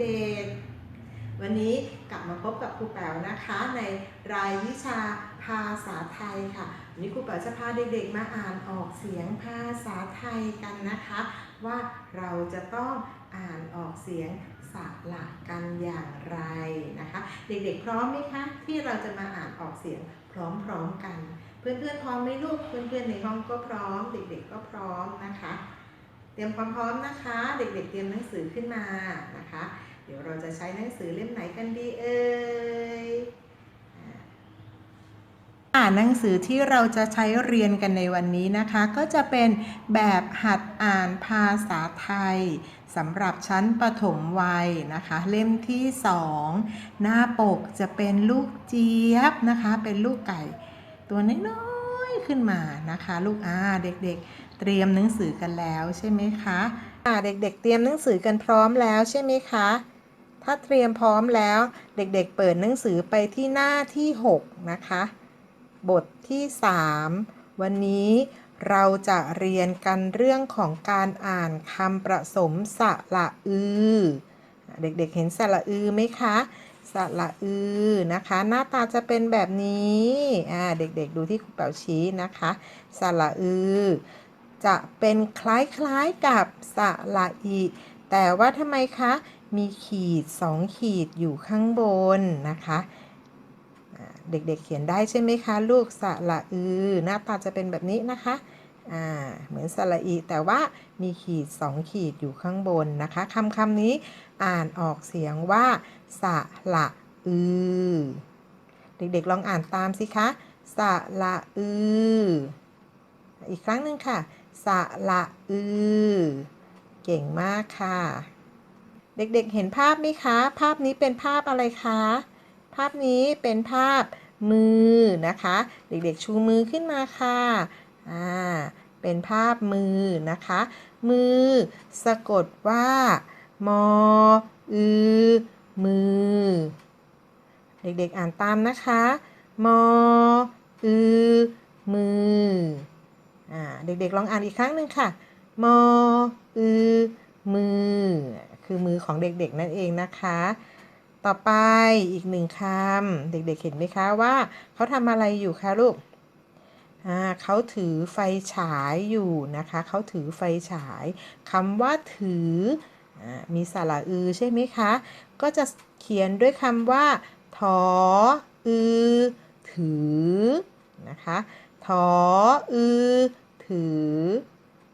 เด็กๆ วันนี้กลับมาพบกับครูแป๋วนะคะในรายวิชาภาษาไทยค่ะ วันนี้ครูแป๋วจะพาเด็กๆ มาอ่านออกเสียงภาษาไทยกันนะคะ ว่าเราจะต้องอ่านออกเสียงสระกันอย่างไรนะคะ เด็กๆ พร้อมไหมคะที่เราจะมาอ่านออกเสียงพร้อมๆกัน เพื่อนๆพร้อมไหมลูกเพื่อนๆในห้องก็พร้อม เด็กๆก็พร้อมนะคะ เตรียมความพร้อมนะคะ เด็กๆ เตรียมหนังสือขึ้นมานะคะ เดี๋ยวเราจะใช้หนังสือเล่มไหนกันดีเอ่ยอ่านหนังสือที่เราจะใช้เรียนกันในวันนี้นะคะ ก็จะเป็นแบบหัดอ่านภาษาไทยสำหรับชั้นประถมวัยนะคะ เล่มที่2หน้าปกจะเป็นลูกเจี๊ยบนะคะ เป็นลูกไก่ ตัวน้อยๆขึ้นมานะคะ ลูกอ่าเด็กๆ เตรียมหนังสือกันแล้วใช่ไหมคะอ่าเด็กๆ เตรียมหนังสือกันพร้อมแล้วใช่ไหมคะ ถ้าเตรียมพร้อมแล้ว เด็กๆ เปิดหนังสือไปที่หน้าที่ 6 นะคะ บทที่ 3 วันนี้เราจะเรียนกันเรื่องของการอ่านคำประสมสระอือ เด็กๆ เห็นสระอือไหมคะสระอือนะคะ หน้าตาจะเป็นแบบนี้ อ่า เด็กๆ ดูที่ครูเป๋าชี้นะคะสระอือ จะเป็นคล้ายๆกับสระอีแต่ว่าทำไมคะ มีขีดสองขีดอยู่ข้างบนนะคะเด็กๆเขียนได้ใช่ไหมคะ ลูกสระอือ หน้าตาจะเป็นแบบนี้นะคะเหมือนสระอีแต่ว่ามีขีดสองขีดอยู่ข้างบนนะคะคำคำนี้อ่านออกเสียงว่าสระอือ เด็กๆลองอ่านตามสิคะสระอือ อีกครั้งหนึ่งค่ะ สะระอือ เก่งมากค่ะ เด็กๆเห็นภาพไหมคะ ภาพนี้เป็นภาพอะไรคะ ภาพนี้เป็นภาพมือนะคะ เด็กๆชูมือขึ้นมาค่ะ อ่า เป็นภาพมือนะคะ มือ สะกดว่ามออือ มือ เด็กๆอ่านตามนะคะ มออือ มือ เด็กๆลองอ่านอีกครั้งหนึ่งค่ะ มออือมือ คือมือของเด็กๆนั่นเองนะคะ ต่อไปอีกหนึ่งคำเด็กๆเห็นไหมคะว่าเขาทำอะไรอยู่คะลูกเขาถือไฟฉายอยู่นะคะ เขาถือไฟฉายคำว่าถืออมีสระอือใช่ไหมคะ ก็จะเขียนด้วยคำว่าถออือ ถือนะคะถออือ ถือ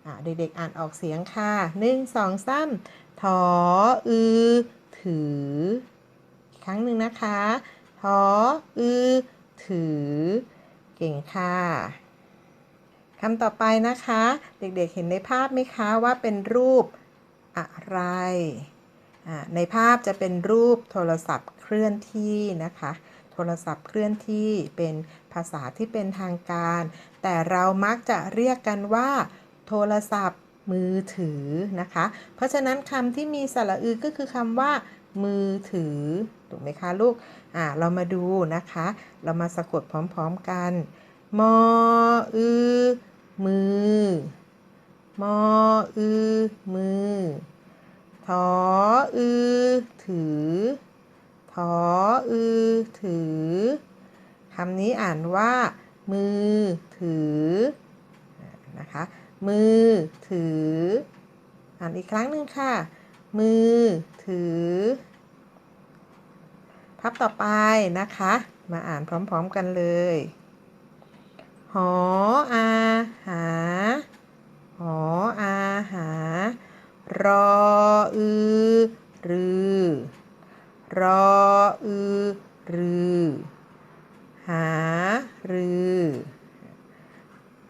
อเด็กๆอ่านออกเสียงค่ะหนึ่งสองสามถออือ ถืออีกครั้งหนึ่งนะคะถออือ ถือ เก่งค่ะคำต่อไปนะคะ เด็กๆเห็นในภาพไหมคะว่าเป็นรูปอะไรในภาพจะเป็นรูปโทรศัพท์เคลื่อนที่นะคะ ทรศัพท์เคลื่อนที่เป็นภาษาที่เป็นทางการ แต่เรามักจะเรียกกันว่า โทรศัพท์มือถือนะคะ เพราะฉะนั้นคำที่มีสระอือก็คือคำว่า มือถือ ถูกไหมคะลูก อ่า เรามาดูนะคะ เรามาสะกดพร้อมๆกัน มออือ มือ มออือ มือถออือ ถือ ออือ ถือคำนี้อ่านว่า มือ ถือ นะคะ มือ ถือ อ่านอีกครั้งหนึ่งค่ะ มือ ถือ พับต่อไปนะคะ มาอ่านพร้อมๆกันเลย หออาหา หออาหารออือ รือ รออือรือ หารือ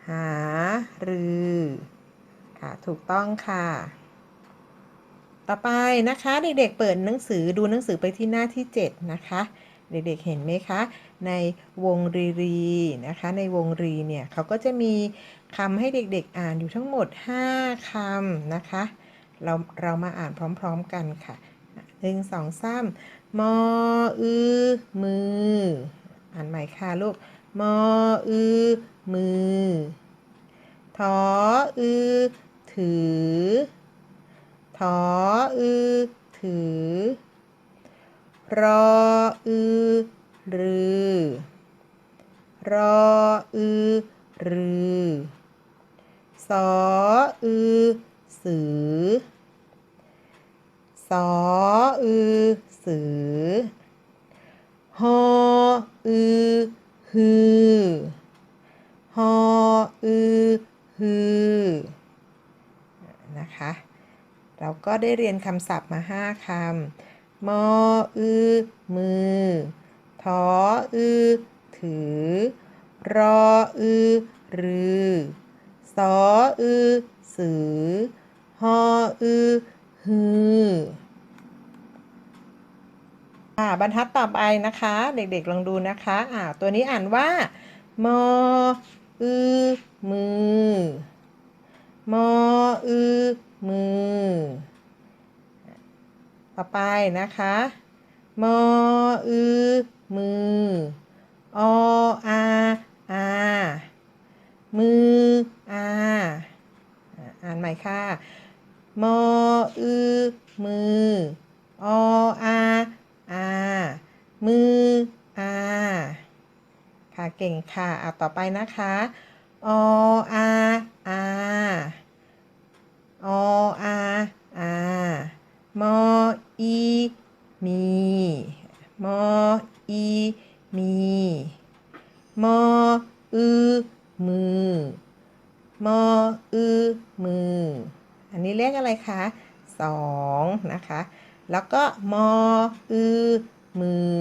หารือ ค่ะ ถูกต้องค่ะ ต่อไปนะคะ เด็กๆเปิดหนังสือดูหนังสือไปที่หน้าที่ 7 นะคะ เด็กๆเห็นไหมคะ ในวงรีรีนะคะ ในวงรีเนี่ยเขาก็จะมีคำให้เด็กๆอ่านอยู่ทั้งหมด 5คำนะคะ เราเรามาอ่านพร้อม ๆกันค่ะ หนึ่งสองสามมออือมือ อ่านใหม่ค่ะลูกมออือมือทออือถือถออือถถือ รออือรือรออือรือสออือสือ สออือสือฮออือฮือฮออือฮือนะคะ เราก็ได้เรียนคำศัพท์มาห้าคำมออือมือทออือถือ รออือรือสออือสือฮออือ ฮืออ่าบรรทัดต่อไปนะคะ เด็กๆลองดูนะคะอ่าตัวนี้อ่านว่ามออือมือมออือมือ ต่อไปนะคะมออือมือออา อา มือ อาอ่าอ่านใหม่ค่ะ มออือ มือ ออา อา มือ อา ค่ะ เก่งค่ะเอาต่อไปนะคะออาอาออาอามอีมีมอีมีมอืมือมอืมือ อันนี้เลขอะไรคะสองนะคะ แล้วก็มอืมือ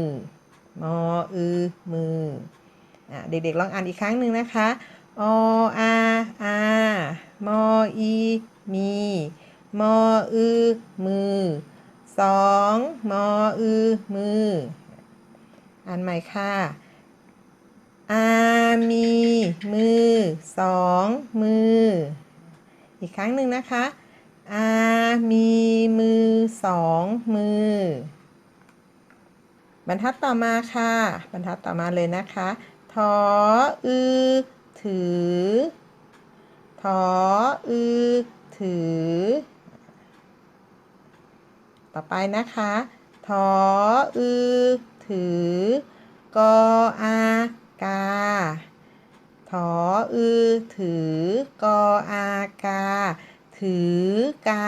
มอืมือ เด็กๆลองอ่านอีกครั้งหนึ่งนะคะออาอามออีมีมออือมือสองมออือมืออ่านใหม่ค่ะอามีมือสองมือ อีกครั้งหนึ่งนะคะอามีมือสองมือ บรรทัดต่อมาค่ะ บรรทัดต่อมาเลยนะคะ ทออือ ถือ ทออือ ถือ ต่อไปนะคะทออือ ถือ กออากา ทออือ ถือ กออากา ถือกา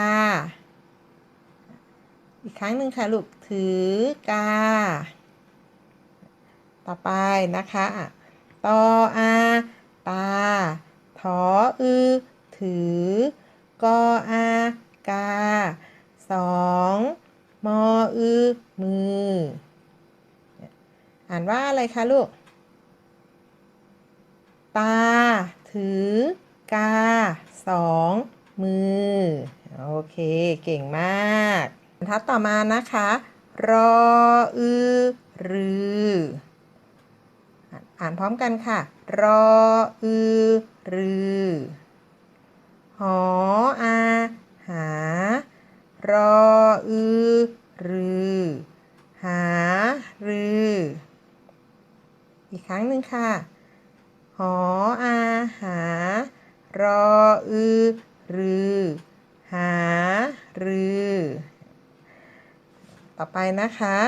อีกครั้งหนึ่งค่ะลูก ถือกา ต่อไปนะคะอะตออาตาทออือถือกออากาสองมออือมือ อ่านว่าอะไรคะลูก ตา ถือ กาสองมือ โอเค เก่งมากบรรทัดต่อมานะคะ รออือรือ อ่านอ่านพร้อมกันค่ะ รออือ รือหออาหา รออือ รือ หา รือ อีกครั้งหนึ่งค่ะ หออาหา รออือ รือ หา รือ ต่อไปนะคะ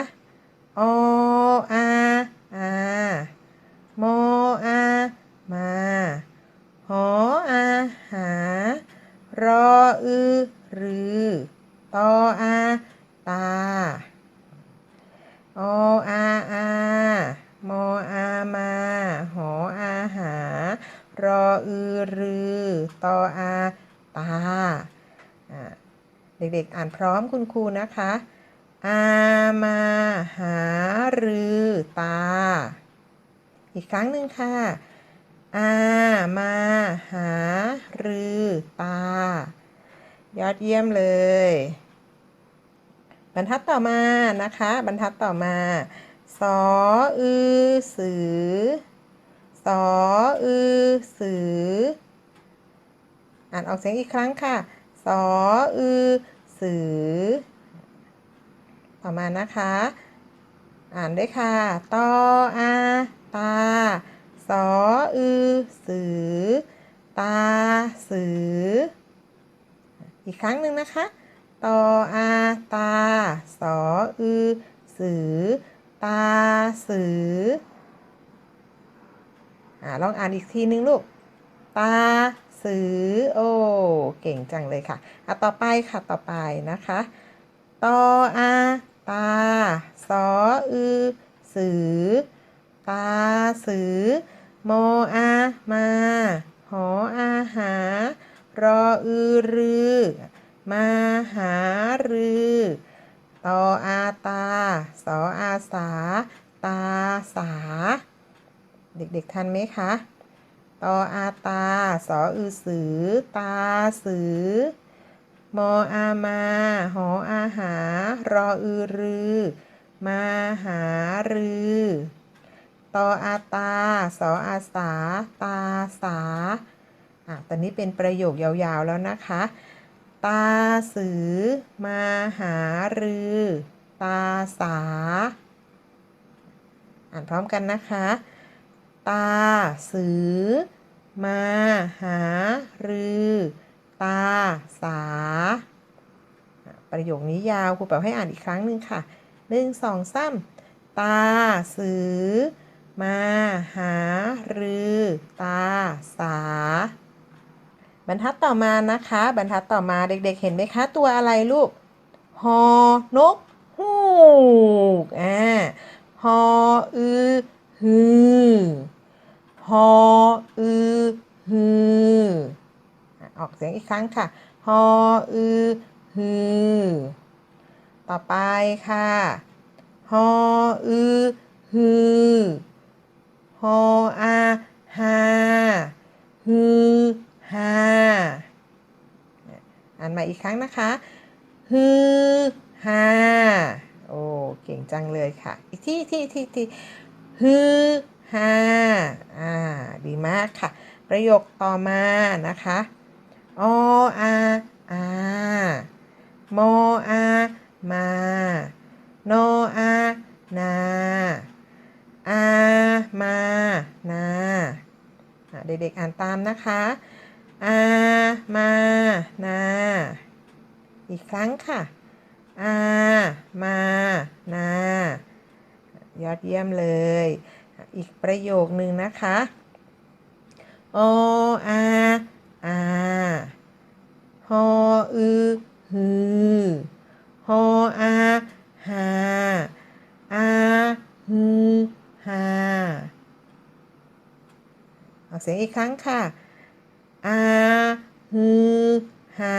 ออาอา มออามาหออาหารออือรือตออาตาออาอามออามาหออาหารออือรือตออาตาอ่าเด็กๆอ่านพร้อมคุณครูนะคะ อามาหารือตา อีกครั้งหนึ่งค่ะ อามาหารือตา ยอดเยี่ยมเลย บรรทัดต่อมานะคะ บรรทัดต่อมา สออือสือ สออือสือ อ่านออกเสียงอีกครั้งค่ะ สออือสือ ต่อมานะคะ อ่านด้วยค่ะ ตออา ตา สออือ สือ ตา สือ อีกครั้งหนึ่งนะคะ ตออาตา สออือ สือ ตา สือ อ่าลองอ่านอีกทีนึงลูก ตา สือ โอ้ เก่งจังเลยค่ะ อะ ต่อไปค่ะ ต่อไปนะคะ ตออาตา สออือ สือ ตาสือ โมอามา หออาหา รออือรือ มาหารือตออาตา สออาสา ตาสา เด็กๆ ทันไหมคะตออาตา สออือสือ ตาสือ มออามา หออาหา รออือรือ มาหารือ ตออาตา สออาสา ตาสา อะ ตอนนี้เป็นประโยคยาวๆแล้วนะคะ ตาสือ มาหารือ ตาสา อ่านพร้อมกันนะคะ ตาสือ มาหารือ ตาสา ประโยคนี้ยาวครูเป๋าให้อ่านอีกครั้งหนึ่งค่ะหนึ่งสองสามตาสือ มาหารือตาสา บรรทัดต่อมานะคะ บรรทัดต่อมาเด็กๆ เห็นไหมคะ ตัวอะไรลูกฮอนกฮูกอ่าฮออือฮือฮออือฮือออกเสียงอีกครั้งค่ะฮออือฮือต่อไปค่ะฮออือฮือ ฮออาฮาฮือฮาอ่านใหม่อีกครั้งนะคะฮือฮาโอ้ เก่งจังเลยค่ะ อีกที่ที่ที่ที่ฮือฮาอ่า ดีมากค่ะ ประโยคต่อมานะคะออาอาโมอา มา โนอา นา อามานาเด็กๆอ่านตามนะคะอามานาอีกครั้งค่ะอามานา ยอดเยี่ยมเลย อีกประโยคนึงนะคะโออาอาฮออือฮือฮออาหาอาฮือ ฮาเอาเสียงอีกครั้งค่ะอาฮือฮา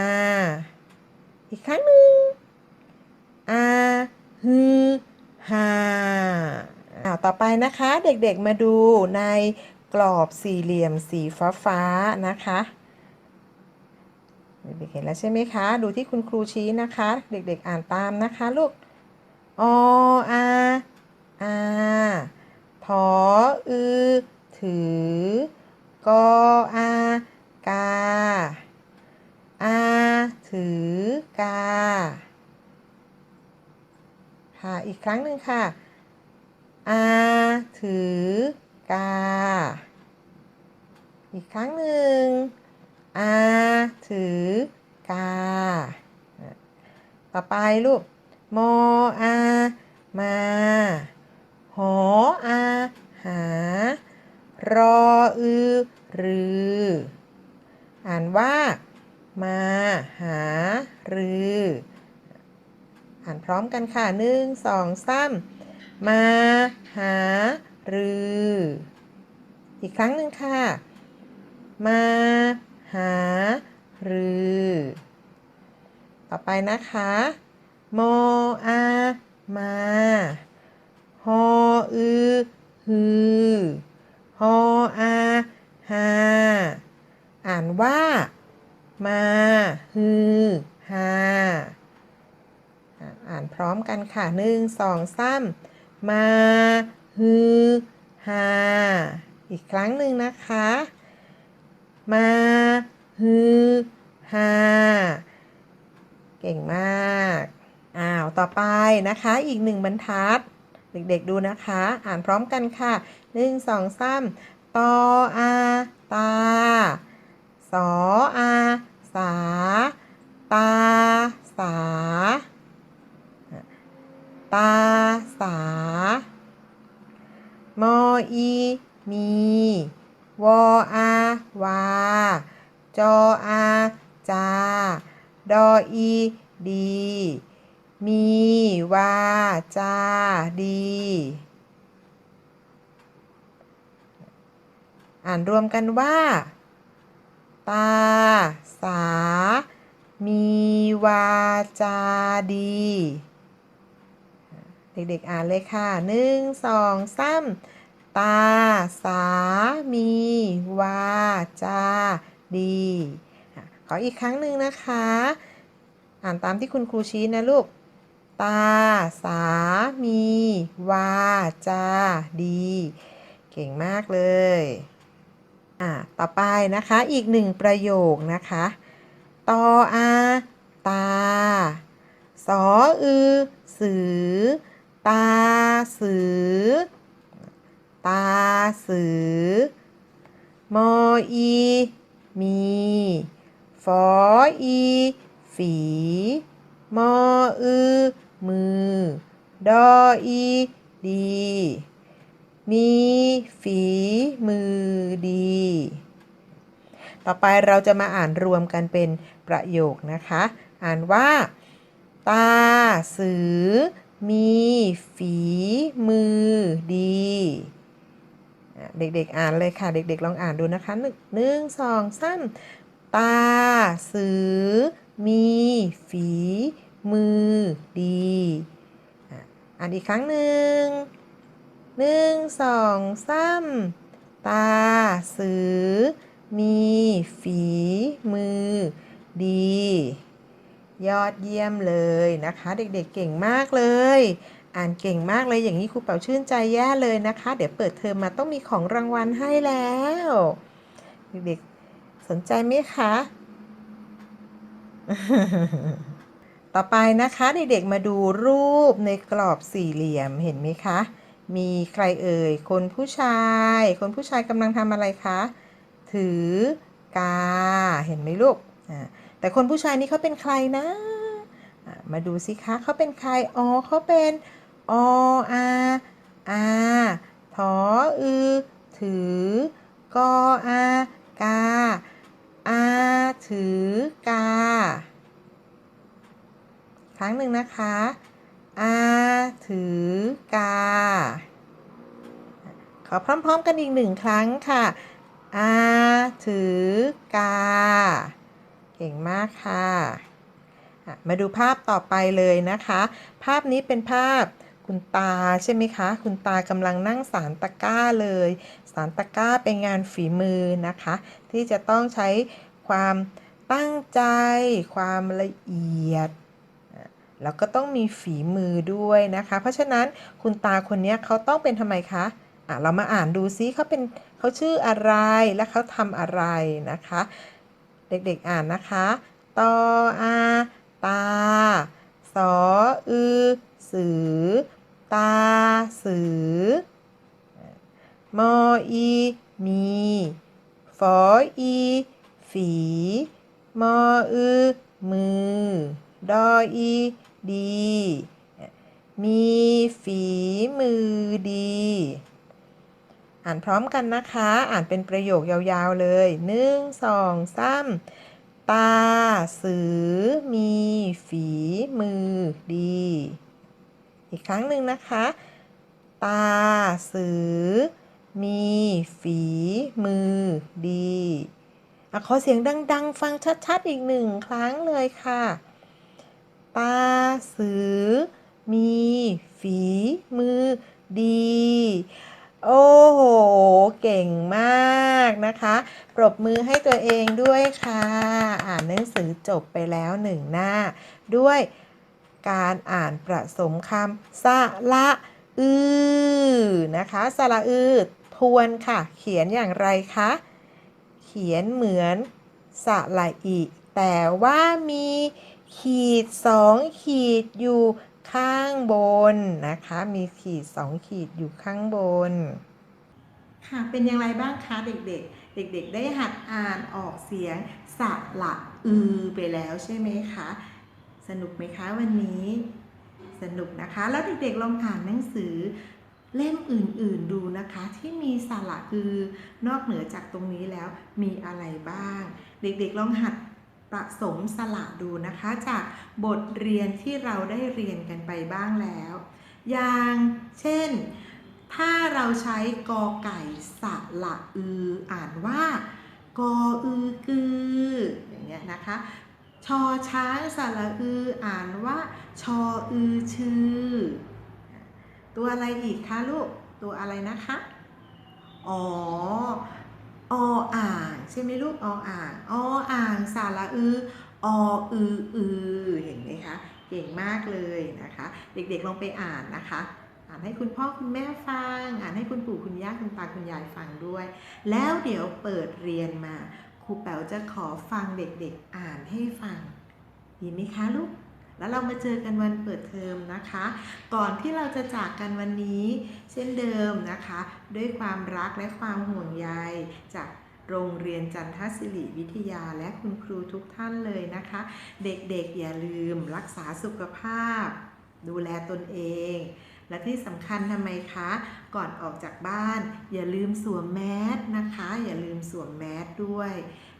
อีกครั้งหนึ่งอาฮือฮาอ่าต่อไปนะคะเด็กๆมาดูในกรอบสี่เหลี่ยมสีฟ้าฟ้าๆนะคะเด็กๆเห็นแล้วใช่ไหมคะ ดูที่คุณครูชี้นะคะ เด็กๆอ่านตามนะคะลูก ออาอา ทออือ ถือ กออา กา อา ถือ กา ค่ะ อีกครั้งหนึ่งค่ะ อา ถือ กา อีกครั้งหนึ่ง อา ถือ กา ต่อไปลูกโมอา มา หออาหารออือรือ อ่านว่า มาหารือ อ่านพร้อมกันค่ะหนึ่งสองสามมาหารือ อีกครั้งหนึ่งค่ะ มาหารือ ต่อไปนะคะ โมอามา ฮออือฮือฮออาหาอ่านว่า มาฮือฮาอ่านพร้อมกันค่ะหนึ่งสองสามมาฮือฮาอีกครั้งหนึ่งนะคะ มาฮือฮาเก่งมาก อ้าว ต่อไปนะคะ อีกหนึ่งบรรทัด เด็กๆดูนะคะ อ่านพร้อมกันค่ะหนึ่งสองสามตออาตา สออาสา ตาสา ตาสามออีมีวออาวา จออาจา ดออีดี มีวาจาดี อ่านรวมกันว่า ตา สา มีวาจาดี เด็กๆอ่านเลยค่ะหนึ่งสองสามตา สา มี วาจา ดี ขออีกครั้งหนึ่งนะคะ อ่านตามที่คุณครูชี้นะลูก ตา สามี วาจา ดี เก่งมากเลย อะ ต่อไปนะคะ อีกหนึ่งประโยคนะคะ ตออา ตา สออือ สือ ตา สือ ตา สือ มออี มีฟออี ฝี มออือ มือ ดออีดี มีฝีมือดี ต่อไปเราจะมาอ่านรวมกันเป็นประโยคนะคะ อ่านว่า ตาสือ มีฝีมือดีเด็กๆอ่านเลยค่ะ เด็กๆลองอ่านดูนะคะหนึ่งหนึ่งสองสามตาสือ มีฝี มือดีอ่านอีกครั้งหนึ่งหนึ่งสองสามตาสือ มีฝีมือ ดี ยอดเยี่ยมเลยนะคะ เด็กๆเก่งมากเลย อ่านเก่งมากเลยอย่างนี้ครูเป่าชื่นใจแย่เลยนะคะ เดี๋ยวเปิดเทอมมาต้องมีของรางวัลให้แล้ว เด็กๆสนใจไหมคะ ต่อไปนะคะเด็กๆมาดูรูปในกรอบสี่เหลี่ยมเห็นไหมคะ มีใครเอ่ย คนผู้ชาย คนผู้ชายกำลังทำอะไรคะ ถือกา เห็นไหมลูก แต่คนผู้ชายนี่เขาเป็นใครนะ มาดูสิคะเขาเป็นใคร อ๋อเขาเป็นออาอาทออือ ถือกออากา อาถือกา ครั้งห นึ่งนะคะอาถือกา ขอพร้อม ๆ กันอีกหนึ่งครั้งค่ะอาถือกา เก่งมากค่ะ มาดูภาพต่อไปเลยนะคะ ภาพนี้เป็นภาพคุณตาใช่ไหมคะ คุณตากำลังนั่งสารตะกร้าเลย สารตะกร้าเป็นงานฝีมือนะคะ ที่จะต้องใช้ความตั้งใจ ความละเอียด แล้วก็ต้องมีฝีมือด้วยนะคะ เพราะฉะนั้นคุณตาคนนี้เขาต้องเป็นทำไมคะอะเรามาอ่านดูซิเขาเป็นเขาชื่ออะไรและเขาทำอะไรนะคะ เด็กๆอ่านนะคะตออาตา สออือ สือ ตา สือ มออี มีฟออี ฝี มออือ มือ ดออีดี มีฝีมือดี อ่านพร้อมกันนะคะ อ่านเป็นประโยคยาวๆเลยหนึ่งสองสามตาสือมีฝีมือดี อีกครั้งหนึ่งนะคะ ตาสือ มีฝีมือดีอขอเสียงดัง ๆ ฟังชัด ๆ อีกหนึ่งครั้งเลยค่ะ ตาสือ มี ฝีมือ ดี โอ้โห เก่งมากนะคะ ปรบมือให้ตัวเองด้วยค่ะ อ่านหนังสือจบไปแล้วหนึ่งหน้า ด้วยการอ่านประสมคำสละอือนะคะสละอือทวนค่ะ เขียนอย่างไรคะ เขียนเหมือนสละอี แต่ว่ามีขีดสองขีดอยู่ข้างบนนะคะ มีขีดสองขีดอยู่ข้างบน ค่ะ เป็นอย่างไรบ้างคะเด็กๆ เด็กๆ ได้หัดอ่านออกเสียงสระอือไปแล้วใช่ไหมคะ สนุกไหมคะวันนี้ สนุกนะคะ แล้วเด็กๆ ลองอ่านหนังสือเล่มอื่นๆดูนะคะที่มีสระอือนอกเหนือจากตรงนี้แล้วมีอะไรบ้าง เด็กๆลองหัด ผสมสระดูนะคะ จากบทเรียนที่เราได้เรียนกันไปบ้างแล้ว อย่างเช่น ถ้าเราใช้กอไก่สระอือ อ่านว่ากออือกืออย่างเงี้ยนะคะชอช้างสระอือ อ่านว่า ชออือชื่อ ตัวอะไรอีกคะลูก ตัวอะไรนะคะ อ๋อ ออ่างใช่ไหมลูกออ่างออ่างสาระอือออืออือเห็นไหมคะเก่งมากเลยนะคะ เด็กๆลองไปอ่านนะคะ อ่านให้คุณพ่อคุณแม่ฟัง อ่านให้คุณปู่คุณย่าคุณตาคุณยายฟังด้วย แล้วเดี๋ยวเปิดเรียนมาครูแป๋วจะขอฟังเด็กๆอ่านให้ฟัง ดีไหมคะลูก แล้วเรามาเจอกันวันเปิดเทอมนะคะ ก่อนที่เราจะจากกันวันนี้ เช่นเดิมนะคะ ด้วยความรักและความห่วงใยจากโรงเรียนจันทศิริวิทยาและคุณครูทุกท่านเลยนะคะ เด็กๆอย่าลืมรักษาสุขภาพ ดูแลตนเอง และที่สำคัญทำไมคะ ก่อนออกจากบ้าน อย่าลืมสวมแมสนะคะ อย่าลืมสวมแมสด้วย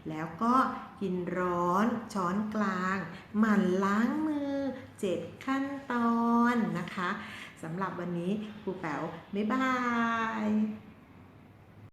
แล้วก็กินร้อนช้อนกลาง หมั่นล้างมือ 7 ขั้นตอนนะคะสำหรับวันนี้ครูแป๋วบ๊ายบาย